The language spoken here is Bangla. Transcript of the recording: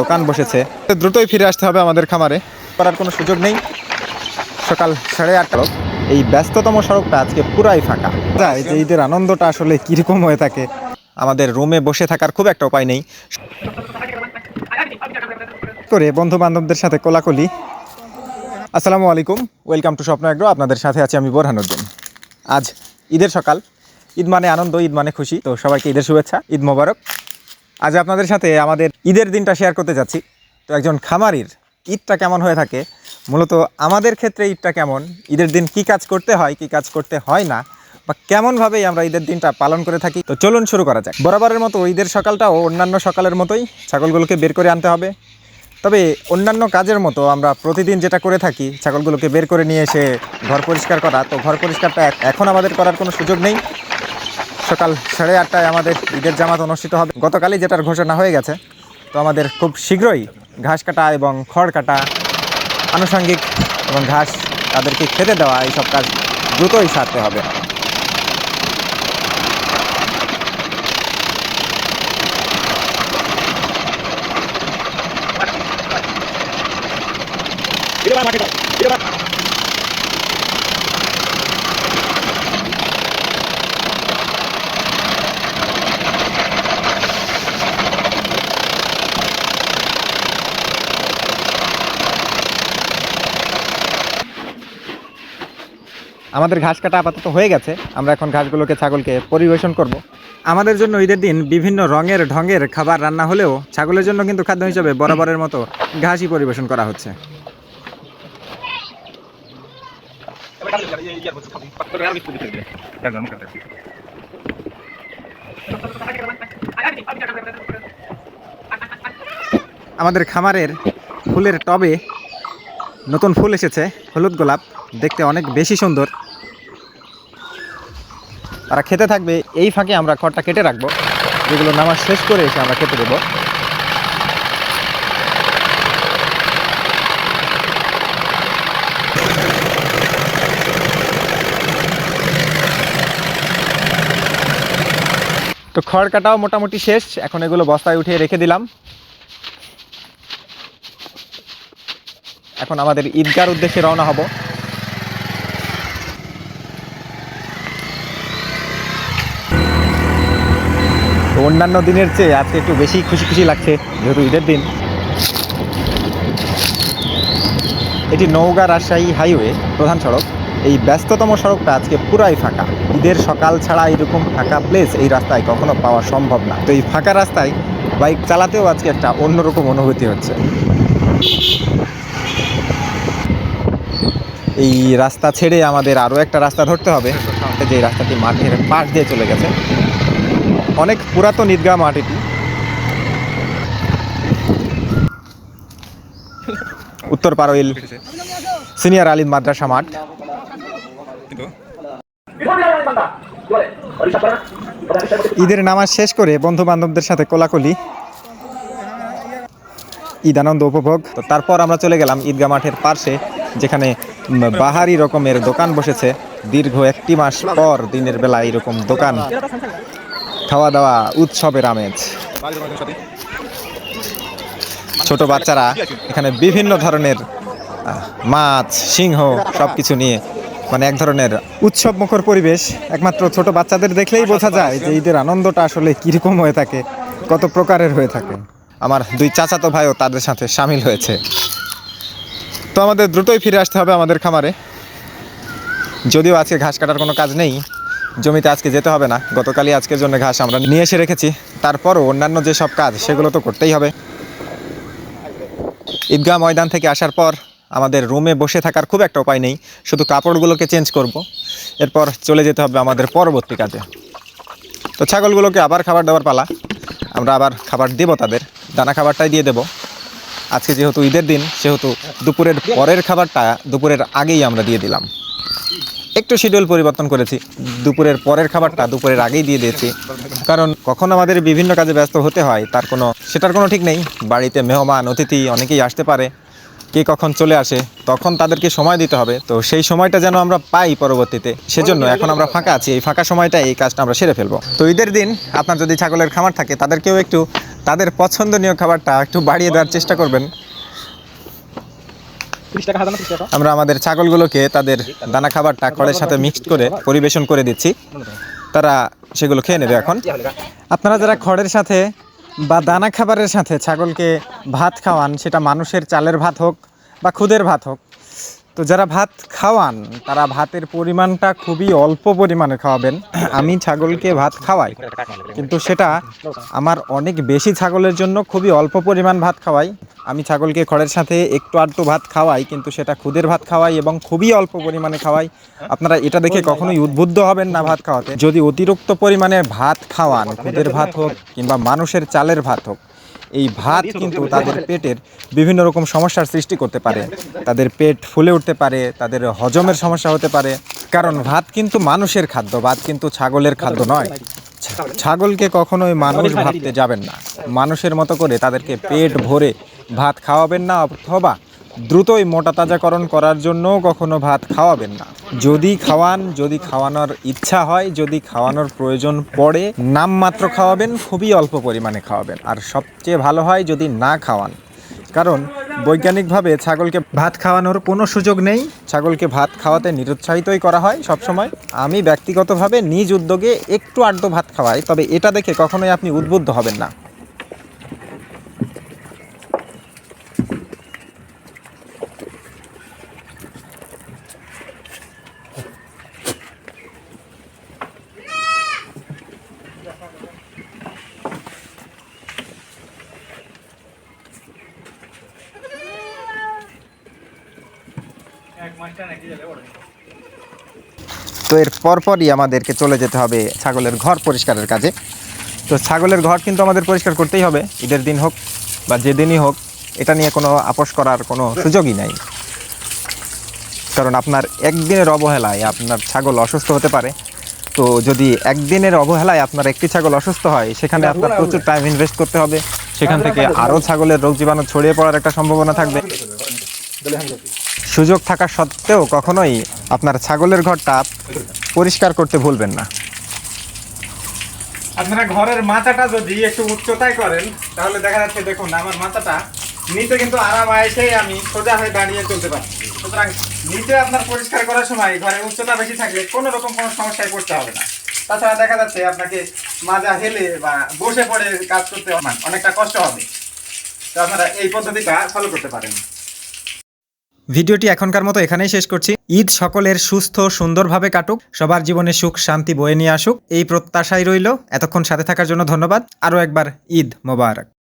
দোকান বসেছে। দ্রুতই ফিরে আসতে হবে আমাদের খামারে। করার কোনো সুযোগ নেই। সকাল সাড়ে আটটা এই ব্যস্ততম সড়কটা আজকে পুরাই ফাঁকা। যায় যে ঈদের আনন্দটা আসলে কীরকম হয়ে থাকে? আমাদের রুমে বসে থাকার খুব একটা উপায় নেই। করে বন্ধু বান্ধবদের সাথে কোলাকুলি। আসসালামু আলাইকুম। Welcome to Swapna Agro. আপনাদের সাথে আছি আমি বোরহানুদ্দিন আজ ঈদের সকাল। ঈদ মানে আনন্দ, ঈদ মানে খুশি। তো সবাইকে ঈদের শুভেচ্ছা, ঈদ মোবারক। আজ আপনাদের সাথে আমাদের ঈদের দিনটা শেয়ার করতে যাচ্ছি। তো একজন খামারির ঈদটা কেমন হয়ে থাকে? মূলত আমাদের ক্ষেত্রে ঈদটা কেমন? ঈদের দিন কি কাজ করতে হয়, কি কাজ করতে হয় না? বা কেমনভাবেই আমরা ঈদের দিনটা পালন করে থাকি? তো চলুন শুরু করা যাক। বরাবরের মতো ঈদের সকালটাও অন্যান্য সকালের মতোই ছাগলগুলোকে বের করে আনতে হবে। তবে অন্যান্য কাজের মতো আমরা প্রতিদিন যেটা করে থাকি, ছাগলগুলোকে বের করে নিয়ে এসে ঘর পরিষ্কার করা। তো ঘর পরিষ্কারটা এখন আমাদের করার কোনো সুযোগ নেই। সকাল সাড়ে আটটায় আমাদের ঈদের জামাত অনুষ্ঠিত হবে। গতকালই যেটার ঘোষণা হয়ে গেছে, তো আমাদের খুব শীঘ্রই ঘাস কাটা এবং খড় কাটা আনুষঙ্গিক এবং ঘাস তাদেরকে খেতে দেওয়া এইসব কাজ দ্রুতই সারতে হবে। আমাদের ঘাস কাটা আপাতত হয়ে গেছে। আমরা এখন ঘাসগুলোকে ছাগলকে পরিবেশন করব। আমাদের জন্য ঈদের দিন বিভিন্ন রঙের ঢঙের খাবার রান্না হলেও ছাগলের জন্য কিন্তু খাদ্য হিসেবে বরাবরের মতো ঘাসই পরিবেশন করা হচ্ছে। আমাদের খামারের ফুলের টবে নতুন ফুল এসেছে, হলুদ গোলাপ, দেখতে অনেক বেশি সুন্দর। তারা খেতে থাকবে, এই ফাঁকে আমরা খড়টা কেটে রাখব, যেগুলো নামাজ শেষ করে এসে আমরা খেতে দেবো। তো খড় কাটাও মোটামুটি শেষ, এখন এগুলো বস্তায় উঠিয়ে রেখে দিলাম। এখন আমাদের ঈদগার উদ্দেশ্যে রওনা হব। অন্যান্য দিনের চেয়ে আজকে একটু বেশি খুশি খুশি লাগছে, যেহেতু ঈদের দিন। এটি নওগাঁ রাজশাহী হাইওয়ে প্রধান সড়ক। এই ব্যস্ততম সড়কটা আজকে পুরাই ফাঁকা। ঈদের সকাল ছাড়া এরকম ফাঁকা প্লেস এই রাস্তায় কখনো পাওয়া সম্ভব না। তো এই ফাঁকা রাস্তায় বাইক চালাতেও আজকে একটা অন্যরকম অনুভূতি হচ্ছে। এই রাস্তা ছেড়ে আমাদের আরও একটা রাস্তা ধরতে হবে। যে রাস্তাটি মাঠের পাশ দিয়ে চলে গেছে। অনেক পুরাতন ঈদগাহ মাঠ এটি। উত্তর পারোইল সিনিয়র আলিম মাদ্রাসা মাঠ। ঈদের নামাজ শেষ করে বন্ধু বান্ধবদের সাথে কোলাকুলি। ঈদ আনন্দ উপভোগ। তো তারপর আমরা চলে গেলাম ঈদগাহ মাঠের পাশে যেখানে বাহারি রকমের দোকান বসেছে। দীর্ঘ একটি মাস পর দিনের বেলা এরকম দোকান। খাওয়া দাওয়া উৎসবের আমেজ। ছোট বাচ্চারা এখানে বিভিন্ন ধরনের মাছ, সিংহ সব কিছু নিয়ে মানে এক ধরনের উৎসব মুখর পরিবেশ। একমাত্র ছোট বাচ্চাদের দেখলেই বোঝা যায় যে ঈদের আনন্দটা আসলে কীরকম হয়ে থাকে, কত প্রকারের হয়ে থাকে। আমার দুই চাচাতো ভাইও তাদের সাথে সামিল হয়েছে। তো আমাদের দ্রুতই ফিরে আসতে হবে আমাদের খামারে। যদিও আজকে ঘাস কাটার কোনো কাজ নেই জমিতে আজকে যেতে হবে না। গতকালই আজকের জন্য ঘাস আমরা নিয়ে এসে রেখেছি। তারপরও অন্যান্য যে সব কাজ, সেগুলো তো করতেই হবে। ঈদগাহ ময়দান থেকে আসার পর আমাদের রুমে বসে থাকার খুব একটা উপায় নেই। শুধু কাপড়গুলোকে চেঞ্জ করব। এরপর চলে যেতে হবে আমাদের পরবর্তী কাজে। তো ছাগলগুলোকে আবার খাবার দেওয়ার পালা। আমরা আবার খাবার দেবো তাদের। দানা খাবারটাই দিয়ে দেবো। আজকে যেহেতু ঈদের দিন, সেহেতু দুপুরের পরের খাবারটা দুপুরের আগেই আমরা দিয়ে দিলাম। একটু শিডিউল পরিবর্তন করেছি। দুপুরের পরের খাবারটা দুপুরের আগেই দিয়ে দিয়েছি। কারণ কখন আমাদের বিভিন্ন কাজে ব্যস্ত হতে হয়, তার কোনো, সেটার কোনো ঠিক নেই। বাড়িতে মেহমান, অতিথি অনেকেই আসতে পারে। কে কখন চলে আসে, তখন তাদেরকে সময় দিতে হবে। তো সেই সময়টা যেন আমরা পাই পরবর্তীতে, সেজন্য এখন আমরা ফাঁকা আছি। এই ফাঁকা সময়টা এই কাজটা আমরা সেরে ফেলব। তো ঈদের দিন আপনার যদি ছাগলের খামার থাকে, তাদেরকেও একটু, তাদের পছন্দনীয় খাবারটা একটু বাড়িয়ে দেওয়ার চেষ্টা করবেন। আমরা আমাদের ছাগলগুলোকে তাদের দানা খাবারটা খড়ের সাথে মিক্সড করে পরিবেশন করে দিচ্ছি। তারা সেগুলো খেয়ে নেবে এখন। আপনারা যারা খড়ের সাথে বা দানা খাবারের সাথে ছাগলকে ভাত খাওয়ান, সেটা মানুষের চালের ভাত হোক বা খুদের ভাত হোক তো যারা ভাত খাওয়ান, তারা ভাতের পরিমাণটা খুবই অল্প পরিমাণে খাওয়াবেন। আমি ছাগলকে ভাত খাওয়াই, কিন্তু সেটা আমার অনেক বেশি ছাগলের জন্য খুবই অল্প পরিমাণ ভাত খাওয়াই। আমি ছাগলকে খড়ের সাথে একটু আধটু ভাত খাওয়াই, কিন্তু সেটা খুদের ভাত খাওয়াই এবং খুবই অল্প পরিমাণে খাওয়াই। আপনারা এটা দেখে কখনোই উদ্বুদ্ধ হবেন না ভাত খাওয়াতে। যদি অতিরিক্ত পরিমাণে ভাত খাওয়ান, খুদের ভাত হোক কিংবা মানুষের চালের ভাত হোক এই ভাত কিন্তু তাদের পেটের বিভিন্ন রকম সমস্যার সৃষ্টি করতে পারে। তাদের পেট ফুলে উঠতে পারে তাদের হজমের সমস্যা হতে পারে। কারণ ভাত কিন্তু মানুষের খাদ্য ভাত কিন্তু ছাগলের খাদ্য নয়। ছাগলকে কখনোই মানুষ ভাবতে যাবেন না। মানুষের মতো করে তাদেরকে পেট ভরে ভাত খাওয়াবেন না অথবা দ্রুতই মোটা তাজাকরণ করার জন্য কখনো ভাত খাওয়াবেন না। যদি খাওয়ান, যদি খাওয়ানোর ইচ্ছা হয়, যদি খাওয়ানোর প্রয়োজন পড়ে, নামমাত্র খাওয়াবেন, খুবই অল্প পরিমাণে খাওয়াবেন। আর সবচেয়ে ভালো হয় যদি না খাওয়ান। কারণ বৈজ্ঞানিকভাবে ছাগলকে ভাত খাওয়ানোর কোনো সুযোগ নেই। ছাগলকে ভাত খাওয়াতে নিরুৎসাহিতই করা হয় সবসময়। আমি ব্যক্তিগতভাবে নিজ উদ্যোগে একটু আড্ড ভাত খাওয়াই, তবে এটা দেখে কখনোই আপনি উদ্বুদ্ধ হবেন না। তো এর পরপরই আমাদেরকে চলে যেতে হবে ছাগলের ঘর পরিষ্কারের কাজে। তো ছাগলের ঘর কিন্তু আমাদের পরিষ্কার করতেই হবে, ঈদের দিন হোক বা যেদিনই হোক, এটা নিয়ে কোনো আপোষ করার কোনো সুযোগই নাই। কারণ আপনার একদিনের অবহেলায় আপনার ছাগল অসুস্থ হতে পারে। তো যদি একদিনের অবহেলায় আপনার একটি ছাগল অসুস্থ হয়, সেখানে আপনার প্রচুর টাইম ইনভেস্ট করতে হবে। সেখান থেকে আরও ছাগলের রোগ জীবাণু ছড়িয়ে পড়ার একটা সম্ভাবনা থাকবে। সুযোগ থাকা সত্ত্বেও কখনোই আপনার ছাগলের ঘরটা পরিষ্কার করতে ভুলবেন না। আপনারা ঘরের মাথাটা যদি একটু উচ্চতায় করেন, তাহলে দেখা যাচ্ছে দেখুন, আমার মাথাটা নিচে কিন্তু আরাম আয়েসেই আমি সোজা হয়ে দাঁড়িয়ে চলতে পারছি। সুতরাং নিচে আপনার পরিষ্কার করার সময় ঘরের উচ্চতা বেশি থাকলে কোনো রকম কোনো সমস্যায় পড়তে হবে না। তাছাড়া দেখা যাচ্ছে আপনাকে মাজা হেলে বা বসে পড়ে কাজ করতে অনেক- অনেকটা কষ্ট হবে। তো আপনারা এই পদ্ধতিটা ফলো করতে পারেন। ভিডিওটি এখনকার মতো এখানেই শেষ করছি। ঈদ সকলের সুস্থ, সুন্দরভাবে কাটুক, সবার জীবনে সুখ, শান্তি বয়ে নিয়ে আসুক, এই প্রত্যাশাই রইল। এতক্ষণ সাথে থাকার জন্য ধন্যবাদ। আরও একবার ঈদ মোবারক।